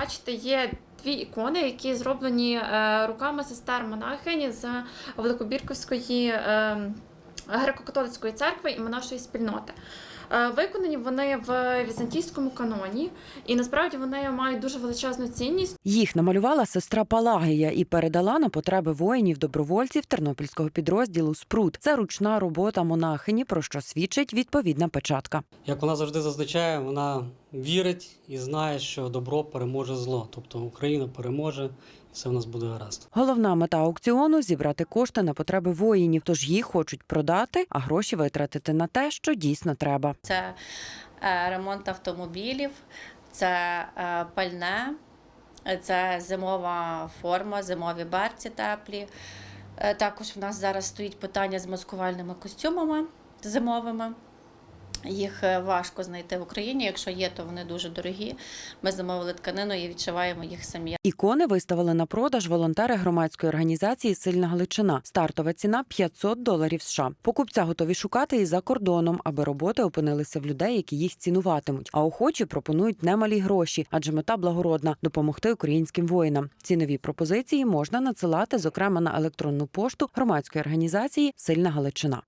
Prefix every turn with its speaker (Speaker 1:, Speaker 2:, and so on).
Speaker 1: Бачите, є дві ікони, які зроблені е, руками сестер монахині з Великобірковської е, греко-католицької церкви і монашої спільноти. Е, Виконані вони в візантійському каноні, і насправді вони мають дуже величезну цінність.
Speaker 2: Їх намалювала сестра Палагія і передала на потреби воїнів-добровольців тернопільського підрозділу Спрут. Це ручна робота монахині, про що свідчить відповідна печатка.
Speaker 3: Як вона завжди зазначає, вона вірить і знає, що добро переможе зло. Тобто Україна переможе, і все в нас буде гаразд.
Speaker 2: Головна мета аукціону зібрати кошти на потреби воїнів, тож їх хочуть продати, а гроші витратити на те, що дійсно треба.
Speaker 4: Це е, ремонт автомобілів, це е, пальне, це зимова форма, зимові берці теплі. Е, Також в нас зараз стоїть питання з маскувальними костюмами зимовими. Їх е, важко знайти в Україні. Якщо є, то вони дуже дорогі. Ми замовили тканину і відшиваємо їх самі.
Speaker 2: Ікони виставили на продаж волонтери громадської організації Сильна Галичина. Стартова ціна 500 доларів США. Покупця готові шукати і за кордоном, аби роботи опинилися в людей, які їх цінуватимуть. А охочі пропонують немалі гроші, адже мета благородна допомогти українським воїнам. Цінові пропозиції можна надсилати, зокрема на електронну пошту громадської організації Сильна Галичина.